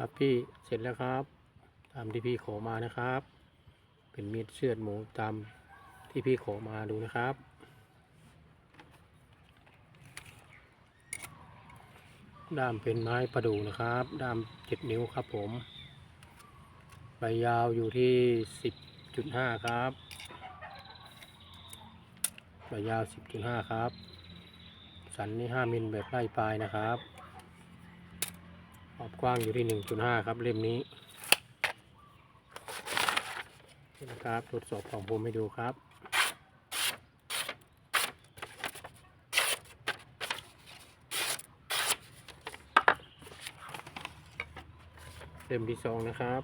ครับพี่เสร็จแล้วครับ ตามที่พี่ขอมานะครับ เป็นมีดเชือดหมูตามที่พี่ขอมาดูนะครับ ด้ามเป็นไม้ประดู่นะครับ ด้ามเจ็ดนิ้วครับผมใบยาวอยู่ที่สิบจุดห้าครับใบยาวสิบจุดห้าครับ สันนี่ห้ามิลแบบไล่ปลายนะครับ อบกว้างอยู่ที่หนึ่งจุดห้าครับเล่มนี้นี่นะครับทดสอบของผมให้ดูครับเล่มที่สองนะครับ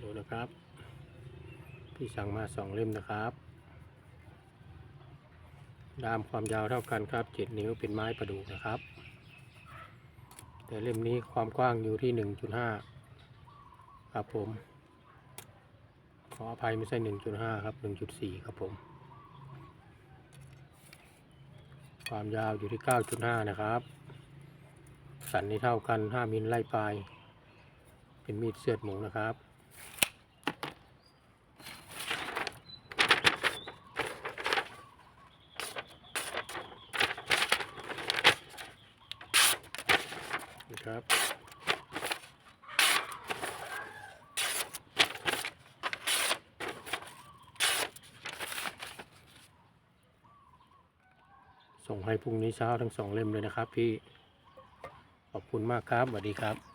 ดูนะครับ พี่สั่งมาสองเล่มนะครับ ดามความยาวเท่ากันครับเจ็ดนิ้วเป็นไม้ประดู่นะครับ แต่เล่มนี้ความกว้างอยู่ที่หนึ่งจุดห้าครับผม ขออภัยไม่ใช่หนึ่งจุดห้าครับหนึ่งจุดสี่ครับผม ความยาวอยู่ที่เก้าจุดห้านะครับ สันนี้เท่ากันห้ามิลไล่ปลาย เป็นมีดเสือดหมูนะครับ นะครับส่งให้พรุ่งนี้เช้าทั้งสองเล่มเลยนะครับพี่ ขอบคุณมากครับสวัสดีครับ